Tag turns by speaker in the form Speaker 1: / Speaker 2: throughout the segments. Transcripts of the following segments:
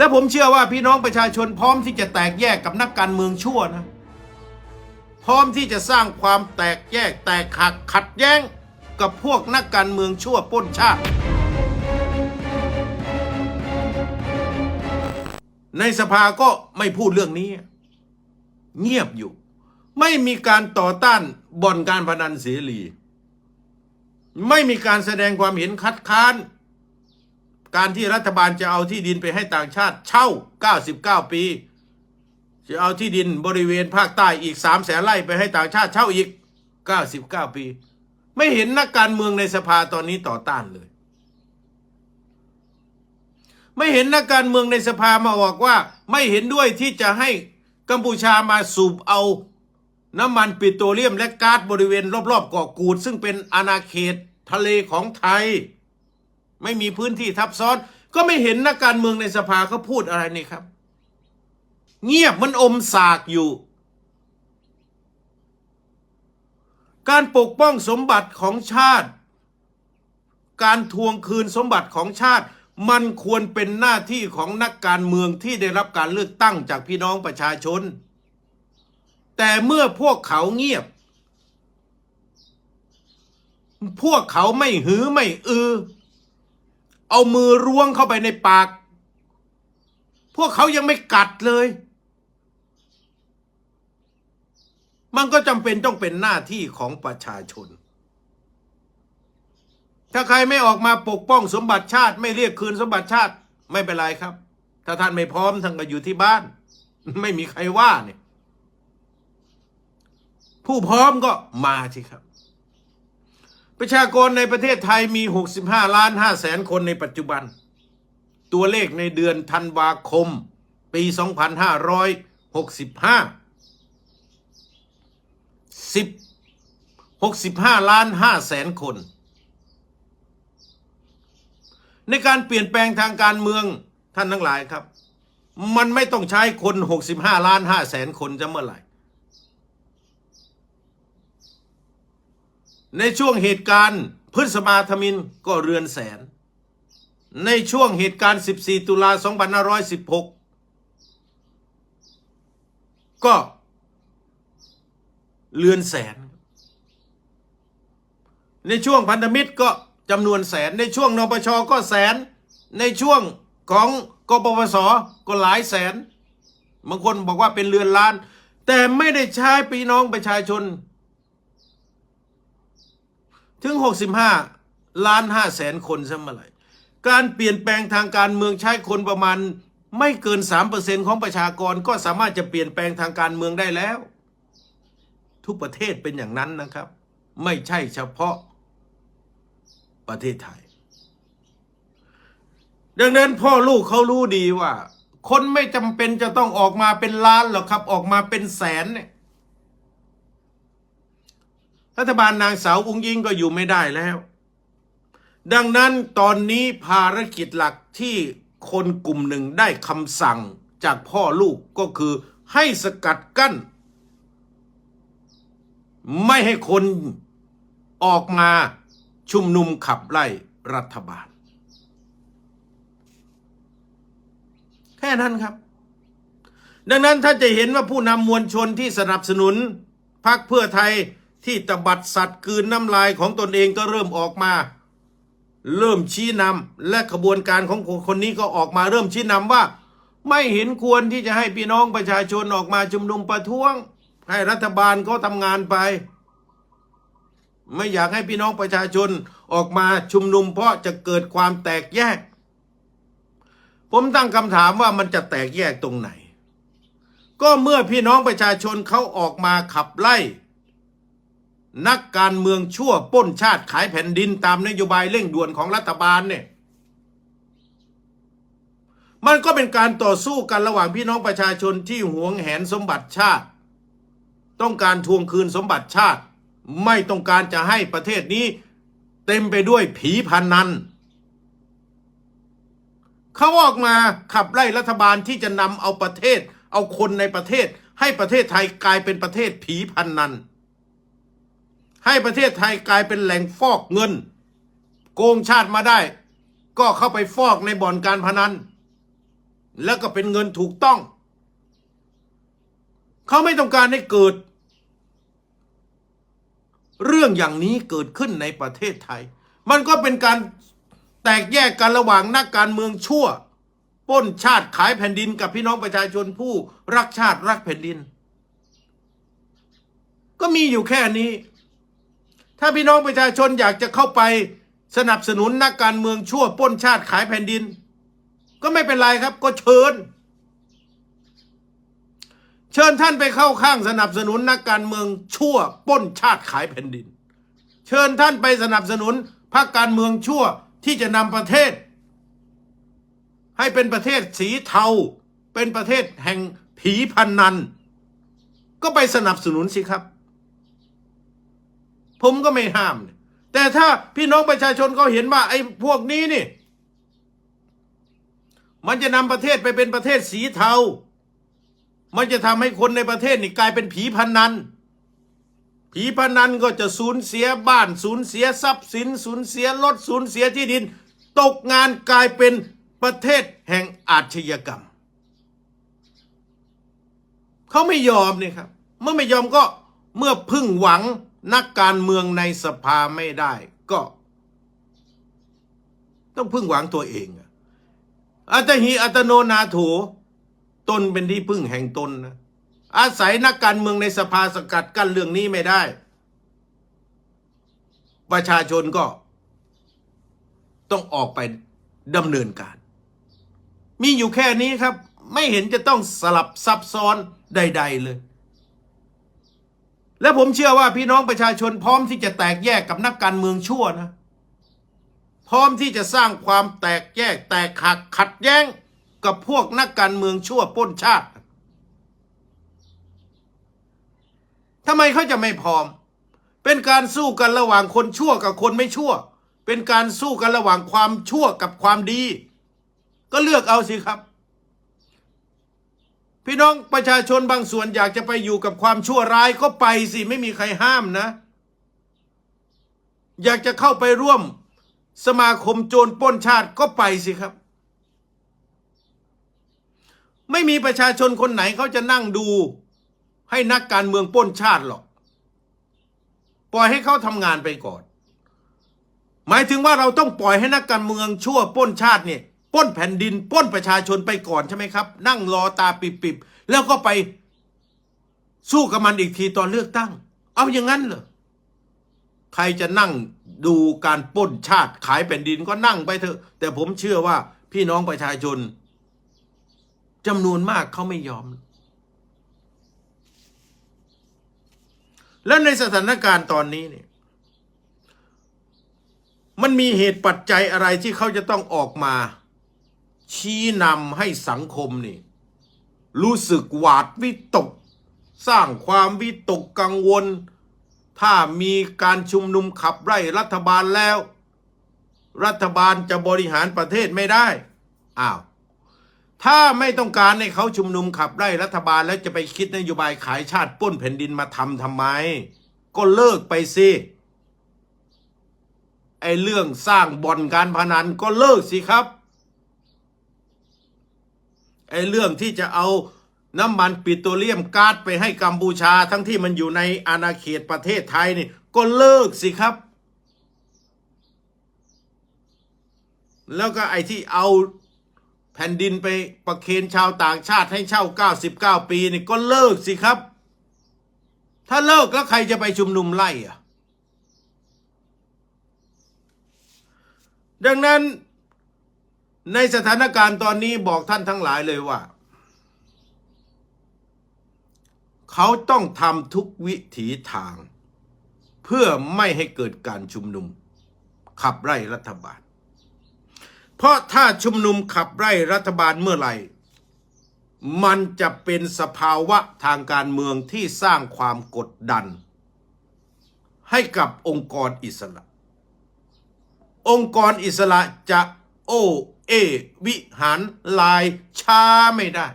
Speaker 1: และผมเชื่อว่าพี่น้องประชาชนพร้อมที่จะแตกแยกกับนักการเมืองชั่วนะ พร้อมที่จะสร้างความแตกแยกแตกหักขัดแย้งกับพวกนักการเมืองชั่วป้นชาติ ในสภาก็ไม่พูดเรื่องนี้ เงียบอยู่ ไม่มีการต่อต้านบ่อนการพนันเสรี ไม่มีการแสดงความเห็นคัดค้าน การที่รัฐบาลจะเอาที่ดินไปให้ต่างชาติเช่า 99 ปี จะเอาที่ดินบริเวณภาคใต้อีก3แสนไร่ไปให้ต่างชาติเช่าอีก 99 ปี ไม่เห็นนักการเมืองในสภาตอนนี้ต่อต้านเลย ไม่เห็นนักการเมืองในสภามาบอกว่า ไม่เห็นด้วยที่จะให้กัมพูชามาสูบเอาน้ำมันปิโตรเลียมและก๊าซบริเวณรอบๆเกาะกูด ซึ่งเป็นอาณาเขตทะเลของไทย ไม่มีพื้นที่ทับซ้อน ก็ไม่เห็นนักการเมืองในสภาเขาพูดอะไรนี่ครับ เงียบมันอมสากอยู่ การปกป้องสมบัติของชาติ การทวงคืนสมบัติของชาติ มันควรเป็นหน้าที่ของนักการเมืองที่ได้รับการเลือกตั้งจากพี่น้องประชาชน แต่เมื่อพวกเขาเงียบพวกเขาไม่หือไม่อือ เอามือร่วงเข้าไปในปาก พวกเขายังไม่กัดเลย มันก็จำเป็นต้องเป็นหน้าที่ของประชาชน ถ้าใครไม่ออกมาปกป้องสมบัติชาติ ไม่เรียกคืนสมบัติชาติไม่เป็นไรครับ ถ้าท่านไม่พร้อมท่านก็อยู่ที่บ้าน ไม่มีใครว่าเนี่ย ผู้พร้อมก็มาสิครับ ประชากรในประเทศไทยมี 65 ล้าน5แสนคนในปัจจุบัน ตัวเลขในเดือนธันวาคม ปี 2565 10 65 ล้าน5แสนคน ในการเปลี่ยนแปลงทางการเมืองท่านทั้งหลายครับ มันไม่ต้องใช้คน 65 ล้าน5แสนคนจะเมื่อไหร่ ในช่วงเหตุการณ์พฤษภาธมินก็เรือนแสน ในช่วงเหตุการณ์ 14 ตุลา2516 ก็เรือนแสน ในช่วงพันธมิตรก็จำนวนแสน ในช่วงนปชก็แสน ในช่วงของกปปสก็หลายแสน บางคนบอกว่าเป็นเรือนล้าน แต่ไม่ได้ใช้พี่น้องประชาชน ถึง 65 ล้าน5แสนคนซะเมื่อไหร่การเปลี่ยนแปลงทางการเมืองใช้คนประมาณไม่เกิน 3%ของประชากรก็สามารถจะเปลี่ยนแปลงทางการเมืองได้แล้ว ทุกประเทศเป็นอย่างนั้นนะครับ ไม่ใช่เฉพาะประเทศไทย ดังนั้นพ่อลูกเขารู้ดีว่า คนไม่จำเป็นจะต้องออกมาเป็นล้านหรอกครับ ออกมาเป็นแสนเนี่ย รัฐบาลนางสาวอุ้งยิงก็อยู่ไม่ได้แล้ว ดังนั้นตอนนี้ภารกิจหลักที่คนกลุ่มหนึ่งได้คำสั่งจากพ่อลูกก็คือให้สกัดกั้น ไม่ให้คนออกมาชุมนุมขับไล่รัฐบาล แค่นั้นครับ ดังนั้นถ้าจะเห็นว่าผู้นำมวลชนที่สนับสนุนพรรคเพื่อไทย ที่ตบัดสัตว์กืนน้ำลายของตนเองก็เริ่มออกมา เริ่มชี้นำและขบวนการของคนนี้ก็ออกมาเริ่มชี้นำว่า ไม่เห็นควรที่จะให้พี่น้องประชาชนออกมาชุมนุมประท้วง ให้รัฐบาลเขาทำงานไป ไม่อยากให้พี่น้องประชาชนออกมาชุมนุม เพราะจะเกิดความแตกแยก ผมตั้งคำถามว่ามันจะแตกแยกตรงไหน ก็เมื่อพี่น้องประชาชนเขาออกมาขับไล่ นักการเมืองชั่วปล้นชาติขายแผ่นดินตามนโยบายเร่งด่วนของรัฐบาลเนี่ย มันก็เป็นการต่อสู้กันระหว่างพี่น้องประชาชนที่หวงแหนสมบัติชาติ ต้องการทวงคืนสมบัติชาติ ไม่ต้องการจะให้ประเทศนี้ เต็มไปด้วยผีพันนันเขาออกมาขับไล่รัฐบาลที่จะนำเอาประเทศ เอาคนในประเทศ ให้ประเทศไทยกลายเป็นประเทศผีพันนัน ให้ประเทศไทยกลายเป็นแหล่งฟอกเงิน โกงชาติมาได้ ก็เข้าไปฟอกในบ่อนการพนัน แล้วก็เป็นเงินถูกต้อง เขาไม่ต้องการให้เกิด เรื่องอย่างนี้เกิดขึ้นในประเทศไทย มันก็เป็นการแตกแยกกันระหว่างนักการเมืองชั่วปล้นชาติขายแผ่นดินกับพี่น้องประชาชนผู้รักชาติรักแผ่นดิน ก็มีอยู่แค่นี้ ถ้าพี่น้องประชาชนอยากจะเข้าไปสนับสนุนนักการเมืองชั่วป้นชาติขายแผ่นดิน ก็ไม่เป็นไรครับ ก็เชิญ เชิญท่านไปเข้าข้างสนับสนุนนักการเมืองชั่วป้นชาติขายแผ่นดิน เชิญท่านไปสนับสนุนพรรคการเมืองชั่วที่จะนำประเทศ ให้เป็นประเทศสีเทา เป็นประเทศแห่งผีพันนัน ก็ไปสนับสนุนสิครับ ผมก็ไม่ห้าม แต่ถ้าพี่น้องประชาชนเขาเห็นว่า ไอ้พวกนี้นี่ มันจะนำประเทศไปเป็นประเทศสีเทา มันจะทำให้คนในประเทศนี่กลายเป็นผีพันนัน ผีพนันก็จะสูญเสียบ้าน สูญเสียทรัพย์สิน สูญเสียรถ สูญเสียที่ดิน ตกงานกลายเป็นประเทศแห่งอาชญากรรม เขาไม่ยอมนี่ครับ เมื่อไม่ยอมก็เมื่อพึ่งหวัง นักการเมืองในสภาไม่ได้ก็ ต้องพึ่งหวังตัวเองอัตหิอัตโนนาโถตนเป็นที่พึ่งแห่งตนนะอาศัยนักการเมืองในสภาสกัดกั้นเรื่องนี้ไม่ได้ ประชาชนก็ ต้องออกไปดำเนินการ มีอยู่แค่นี้ครับ ไม่เห็นจะต้องสลับซับซ้อนใด ๆ เลย และผมเชื่อว่าพี่น้องประชาชนพร้อมที่จะแตกแยกกับนักการเมืองชั่วนะพร้อมที่จะสร้างความแตกแยกแตกหักขัดแย้งกับพวกนักการเมืองชั่วป้นชาติทำไมเขาจะไม่พร้อม เป็นการสู้กันระหว่างคนชั่วกับคนไม่ชั่ว เป็นการสู้กันระหว่างความชั่วกับความดี ก็เลือกเอาสิครับ พี่น้องประชาชนบางส่วนอยากจะไปอยู่กับความชั่วร้ายก็ไปสิไม่มีใครห้ามนะ อยากจะเข้าไปร่วมสมาคมโจรปล้นชาติก็ไปสิครับ ไม่มีประชาชนคนไหนเขาจะนั่งดู ให้นักการเมืองปล้นชาติหรอก ปล่อยให้เขาทำงานไปก่อน หมายถึงว่าเราต้องปล่อยให้นักการเมืองชั่วปล้นชาติเนี่ย ป้นแผ่นดินป้นประชาชนไปก่อนใช่ไหมครับ นั่งรอตาปิบๆแล้วก็ไปสู้กับมันอีกทีตอนเลือกตั้ง เอาอย่างนั้นเหรอใครจะนั่งดูการป้นชาติขายแผ่นดินก็นั่งไปเถอะ แต่ผมเชื่อว่าพี่น้องประชาชนจำนวนมากเขาไม่ยอม แล้วในสถานการณ์ตอนนี้เนี่ย มันมีเหตุปัจจัยอะไรที่เขาจะต้องออกมา ชี้นำให้สังคมนี่ รู้สึกหวาดวิตก สร้างความวิตกกังวล ถ้ามีการชุมนุมขับไล่รัฐบาลแล้ว รัฐบาลจะบริหารประเทศไม่ได้อ้าวถ้าไม่ต้องการให้เขาชุมนุมขับไล่รัฐบาลแล้วจะไปคิดนโยบายขายชาติปล้นแผ่นดินมาทำทำไม ก็เลิกไปสิไอเรื่องสร้างบ่อนการพนันก็เลิกสิครับ ไอ้เรื่องที่จะเอาน้ำมันปิโตรเลียมก๊าซไปให้กัมพูชา ทั้งที่มันอยู่ในอาณาเขตประเทศไทยนี่ก็เลิกสิครับ แล้วก็ไอ้ที่เอาแผ่นดินไปประเคนชาวต่างชาติให้เช่า 99 ปีนี่ก็เลิกสิครับ ถ้าเลิกแล้วใครจะไปชุมนุมไล่อะดังนั้น ในสถานการณ์ตอนนี้บอกท่านทั้งหลายเลยว่า เขาต้องทำทุกวิถีทาง เพื่อไม่ให้เกิดการชุมนุม ขับไล่รัฐบาล เพราะถ้าชุมนุมขับไล่รัฐบาลเมื่อไหร่ มันจะเป็นสภาวะทางการเมืองที่สร้างความกดดัน ให้กับองค์กรอิสระ องค์กรอิสระจะโอ เอ วิหารลายช้าไม่ได้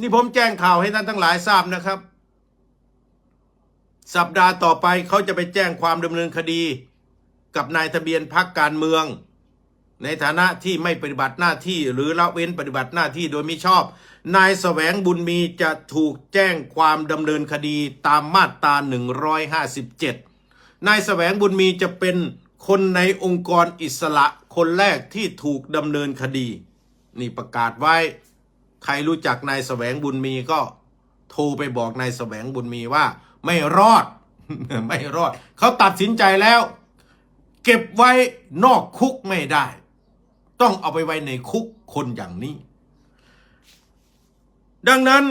Speaker 1: นี่ผมแจ้งข่าวให้ท่านทั้งหลายทราบนะครับ สัปดาห์ต่อไปเขาจะไปแจ้งความดำเนินคดี กับนายทะเบียนพักการเมือง ในฐานะที่ไม่ปฏิบัติหน้าที่หรือละเว้นปฏิบัติหน้าที่โดยมิชอบ นายแสวงบุญมีจะถูกแจ้งความดำเนินคดีตามมาตรา157นายแสวงบุญมีจะเป็นคนในองค์กรอิสระ คนแรกที่ถูกดำเนินคดี นี่ประกาศไว้ ใครรู้จักนายแสวงบุญมีก็โทรไปบอกนายแสวงบุญมีว่า ไม่รอด ไม่รอด เขาตัดสินใจแล้ว เก็บไว้นอกคุกไม่ได้ ต้องเอาไปไว้ในคุกคนอย่างนี้ ดังนั้น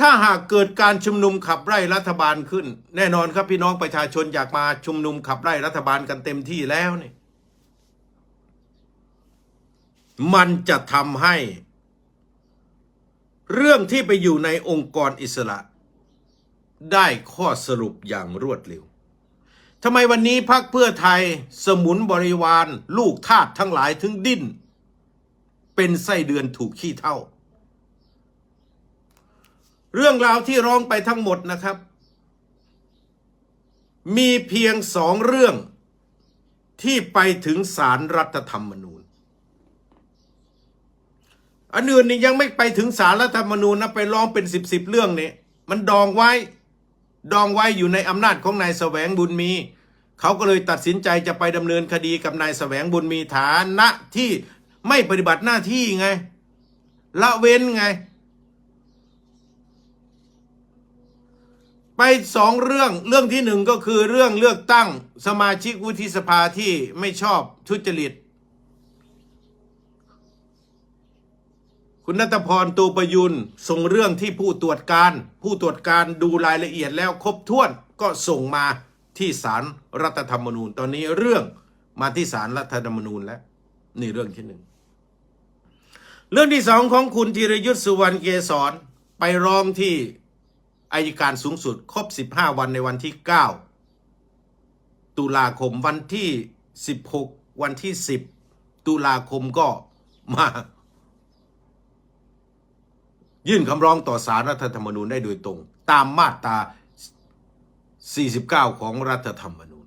Speaker 1: ถ้าหากเกิดการชุมนุมขับไล่รัฐบาลขึ้น แน่นอนครับพี่น้องประชาชนอยากมาชุมนุมขับไล่รัฐบาลกันเต็มที่แล้วนี่มันจะทำให้ เรื่องที่ไปอยู่ในองค์กรอิสระ ได้ข้อสรุปอย่างรวดเร็วทำไมวันนี้พักเพื่อไทยสมุนบริวาร ลูกทาสทั้งหลายถึงดิ้น เป็นไส้เดือนถูกขี้เท่า เรื่องราวที่ร้องไปทั้งหมดนะครับ มีเพียงสองเรื่องที่ไปถึงศารรัฐธรรมนูญ อันอื่นนี่ยังไม่ไปถึงศาลรัฐธรรมนูญนะไปร้องเป็นสิบสิบเรื่องเนี่ยมันดองไว้ ดองไว้อยู่ในอำนาจของนายแสวงบุญมี เขาก็เลยตัดสินใจจะไปดำเนินคดีกับนายแสวงบุญมีฐานะที่ไม่ปฏิบัติหน้าที่ไง ละเว้นไง ไปสองเรื่องเรื่องที่หนึ่งก็คือเรื่องเลือกตั้งสมาชิกวุฒิสภาที่ไม่ชอบทุจริต คุณนัทพรตูประยุนส่งเรื่องที่ผู้ตรวจการ ผู้ตรวจการดูรายละเอียดแล้วครบถ้วนก็ส่งมาที่ศาลรรัฐธรรมนูญ ตอนนี้เรื่องมาที่ศาลรรัฐธรรมนูญแล้วนี่เรื่องที่หนึ่งเรื่องที่สองของคุณธีรยุทธ์สุวรรณเกษรไปร้องที่ อายการสูงสุดครบ 15 วันในวันที่ 9 ตุลาคมวันที่ 16 วันที่ 10 ตุลาคมก็มา ยื่นคำร้องต่อสารรัฐธรรมนูญได้โดยตรง ตามมาตรา 49 ของรัฐธรรมนูญ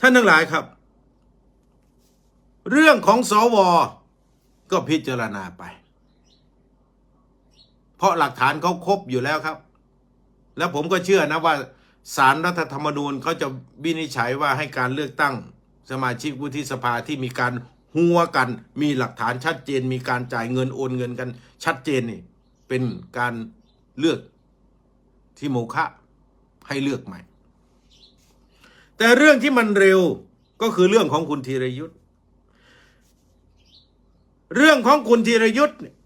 Speaker 1: ท่านทั้งหลายครับ เรื่องของสวก็พิจารณาไป เพราะหลักฐานเขาครบอยู่แล้วครับ แล้วผมก็เชื่อนะว่าสารรัฐธรรมนูญเขาจะวินิจฉัยว่าให้การเลือกตั้ง สมาชิกวุฒิสภาที่มีการหัวกัน มีหลักฐานชัดเจน มีการจ่ายเงินโอนเงินกัน ชัดเจนนี่เป็นการเลือกที่โมฆะให้เลือกใหม่ แต่เรื่องที่มันเร็วก็คือเรื่องของคุณธีรยุทธ์เรื่องของคุณธีรยุทธ์เนี่ย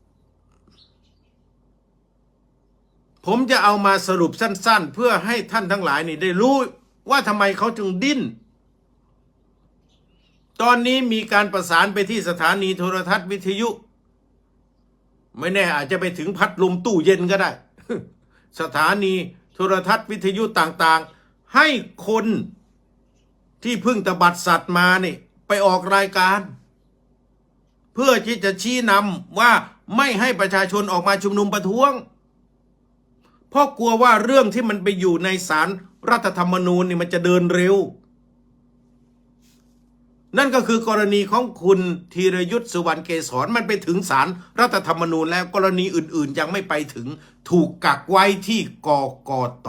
Speaker 1: ผมจะเอามาสรุปสั้น ๆ เพื่อให้ท่านทั้งหลายนี่ได้รู้ว่าทำไมเขาจึงดิ้น ตอนนี้มีการประสานไปที่สถานีโทรทัศน์วิทยุ ไม่แน่อาจจะไปถึงพัดลมตู้เย็นก็ได้ สถานีโทรทัศน์วิทยุต่างๆ ให้คนที่เพิ่งตบัดสัตว์มานี่ ไปออกรายการ เพื่อที่จะชี้นำว่าไม่ให้ประชาชนออกมาชุมนุมประท้วง เพราะกลัวว่าเรื่องที่มันไปอยู่ในสารรัฐธรรมนูญนี่มันจะเดินเร็ว นั่นก็คือกรณีของคุณธีรยุทธ์สุวรรณเกษรมันไปถึงสารรัฐธรรมนูญแล้วกรณีอื่นๆ ยังไม่ไปถึงถูกกักไว้ที่กกต